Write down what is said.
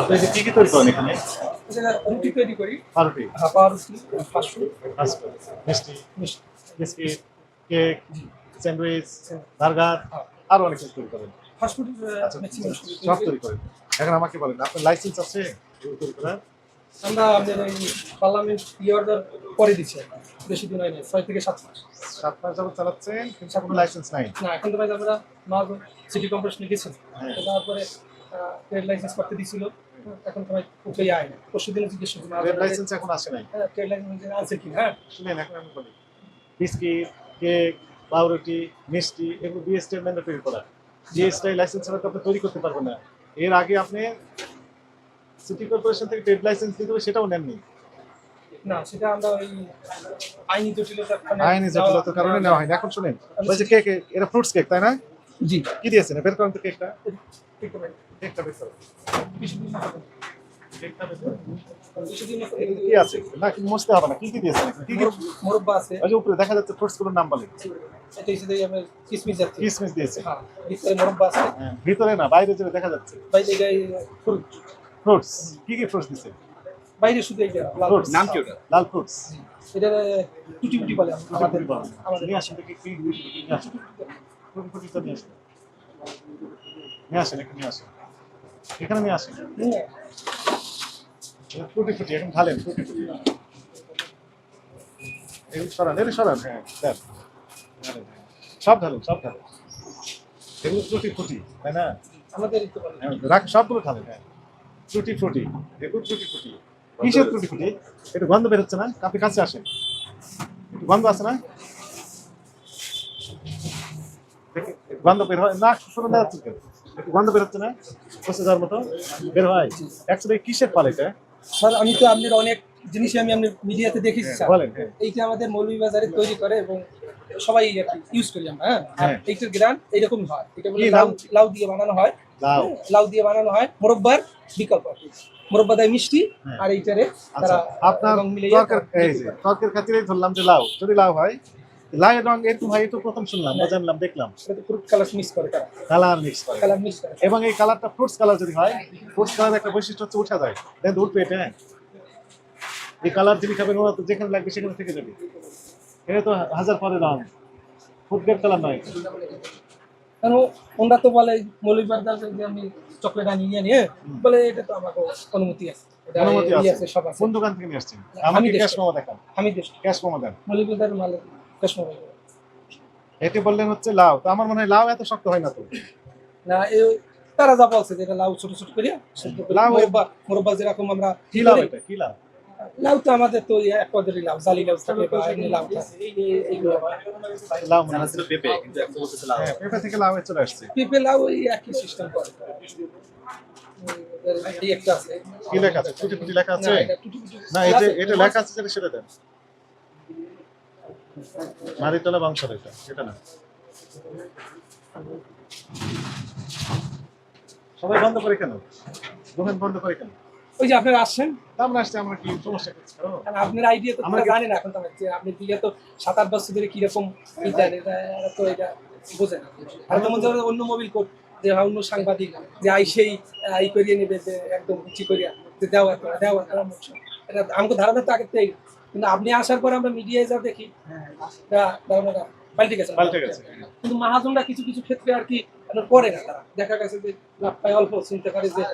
আপনি কি কি তৈরি করেন এখানে? রুটি তৈরি করি। পাউরুটি হাফা রুটি ফাস্ট ফাস্টফুড মিষ্টি? মিষ্টি। বিস্কিট কেক স্যান্ডউইচ বার্গার আরও অনেক কিছু তৈরি করেন। ফাস্ট ফুড আচ্ছা সব তৈরি করেন। এখন আমাকে বলেন আপনার লাইসেন্স আছে? তৈরি করার আমরা আমাদের এই পার্লামেন্ট ইয়ে অর্ডার করে দিচ্ছি বেশি দিন হয় না ছয় থেকে সাত মাস। সাত মাস যাবত চালাচ্ছেন কিন্তু কোনো লাইসেন্স নাই। না এখন তো ভাই আমরা মাঝ সিটি কর্পোরেশনে গেছিলাম হ্যাঁ। তারপরে ট্রেড লাইসেন্স করতে দিছিল। এখন উঠেই আয় না পরশু দিনে জিজ্ঞেস ট্রেড লাইসেন্স এখন আসে নাই। ট্রেড লাইসেন্স আছে কি? হ্যাঁ। শুনেন এখন আমি বলি। বিস্কিট কেক পাউরুটি মিষ্টি এগুলো বিএসটি ম্যান্ডেটরি করা জিএসটি লাইসেন্স ছাড়া তো আপনি তৈরি করতে পারবেন না। এর আগে আপনি সিটি কর্পোরেশন থেকে ট্রেড লাইসেন্স দিতে হবে সেটাও নেননি। না সেটা আমরা ওই আইনি জটিলতার কারণে আইনি জটিলতার কারণে নেওয়া হয়নি। এখন শুনেন ওই যে কেক এটা ফ্রুটস কেক তাই না? জি। কি দিয়েছেন? বের করেন তো কেকটা। কি আছে? না মুছতে হবে না কি কি দিয়েছেন কি কি? মোরব্বা আছে। ওই উপরে দেখা যাচ্ছে গুলোর নাম এটা হিসেবে আমরা কিসমিস যাচ্ছি কিসমিস দিয়েছে। হ্যাঁ ভিতরে মোরব্বা আছে। হ্যাঁ, ভিতরে না বাইরে যেটা দেখা যাচ্ছে। বাইরে। ফ্রুটস কি কি ফ্রুটস দিয়েছে? বাইরে শুধু এইটা লাল Fruits। নাম কি ওটা লাল ফ্রুটস এটা টুটি বলে আমাদের। আমাদের নিয়ে আসেন দেখি কি নিয়ে আসেন। ফুটি ফুটি নিয়ে আসেন। নিয়ে আসেন নিয়ে আসেন। এখানে নিয়ে আসেন। ফুটি ফুটি এখন ঢালেন ফুটি ফুটি। এগুলো সরান এগুলো সরান। হ্যাঁ দেন। সব ঢালেন সব ঢালেন। এগুলো ফুটি ফুটি তাই না? আমাদের হ্যাঁ, রাখ সবগুলো ঢালেন হ্যাঁ। এগুলো কিসের টুটি ফ্রুটি একটু গন্ধ বেরোচ্ছে না? আপনি কাছে আসেন। একটু গন্ধ আছে না? গন্ধ বের হয় না শুরু না যাচ্ছে কেন? একটু গন্ধ বের হচ্ছে না? পচে যাওয়ার মতো? বের হয়। অ্যাকচুয়ালি কিসের এটা? স্যার আমি তো আপনার অনেক জিনিসই আমি আপনার মিডিয়াতে দেখেছি স্যার। বলেন হ্যাঁ। এইটা আমাদের মৌলভীবাজারে তৈরি করে এবং সবাই ইউজ করি আমরা হ্যাঁ? হ্যাঁ। এইটার গ্রান এইরকম হয়। এটা বলে লাউ লাউ? দিয়ে বানানো হয়। লাউ। লাউ দিয়ে বানানো হয়। মোরব্বার বিকল্প। মোরব্বা দেয় মিষ্টি হ্যাঁ। আর এইটারে আচ্ছা তারা আপনার তর্কের খাতিরেই ধরলাম যে লাউ। যদি লাউ হয়? লাউয়ের রং এরকম হয় এটা প্রথম শুনলাম বা জানলাম দেখলাম। ফ্রুট কালার মিক্স করে কালার মিক্স করে। কালার মিক্স করে। এবং এই কালারটা ফ্রুটস কালার যদি হয় ফ্রুটস কালার একটা বৈশিষ্ট্য হচ্ছে উঠা যায়। দেন উঠবে এটা হ্যাঁ। এই কালার যিনি খাবেন ওরা তো যেখানে লাগবে সেখানে থেকে যাবে। এটা তো হাজার পরে রং। ফুটগেট কালার নয় কারণ ওনারা তো বলে মৌলভীবাজার যে আমি চকলেট আনি নিয়ে নিয়ে বলে এটা তো আমাকে অনুমতি আছে। অনুমতি আছে। আছে সব আছে। কোন দোকান থেকে নিয়ে আসছেন? আমি আমাকে ক্যাশ মোমো দেখান। আমি ক্যাশ মোমো দেন। মৌলভীবাজার মালে কাশ্মীর এটি বললেন হচ্ছে লাউ। তো আমার মনে হয় লাউ এত শক্ত হয় না তো। না তারা যা বলছে যেটা লাউ ছোট ছোট করে লাউ- মোরব্বা মোরব্বা যেরকম আমরা কি লাউ এটা? কি লাউ? লাউ তো আমাদের তো এক পদের লাউ জালি লাউ থাকে বা এমনি লাউ থাকে। লাউ মনে ছিল পেঁপে কিন্তু লাউ। হ্যাঁ পেঁপে থেকে লাউ চলে আসছে। পেঁপে লাউ ওই একই সিস্টেম করে। এই একটা আছে। কি লেখা আছে? টুটি ফুটি লেখা আছে? না, এটা টুটি টুটি। এটা লেখা আছে সেটা দেন। মারিতলা বংশের এটা এটা না সবাই বন্ধ করে কেন দোকান বন্ধ করে কেন ওই যে আপনারা আসছেন আমরা আসছি আমরা কি সমস্যা কারণ আপনার আইডিয়া তো আমরা কি- জানেন এখন তো যে আপনি দিলে তো সাত আট বছর ধরে কীরকম দেন এটা তো এটা বোঝে না আর যেমন ধরো অন্য মোবিল কোড যে অন্য সাংবাদিক যে আই সেই আই করিয়ে নেবে যে একদম উঁচি করিয়া যে দেওয়া করা দেওয়া করা। এটা আমাকে ধারণা তো আগে থেকেই কিন্তু আপনি আসার পর আমরা মিডিয়ায় যা দেখি ধারণাটা পাল্টে গেছে। পাল্টে গেছে। কিন্তু মাহাজনরা কিছু কিছু ক্ষেত্রে আর কি করে না তারা। দেখা গেছে যে লাভ অল্প চিন্তা করে যে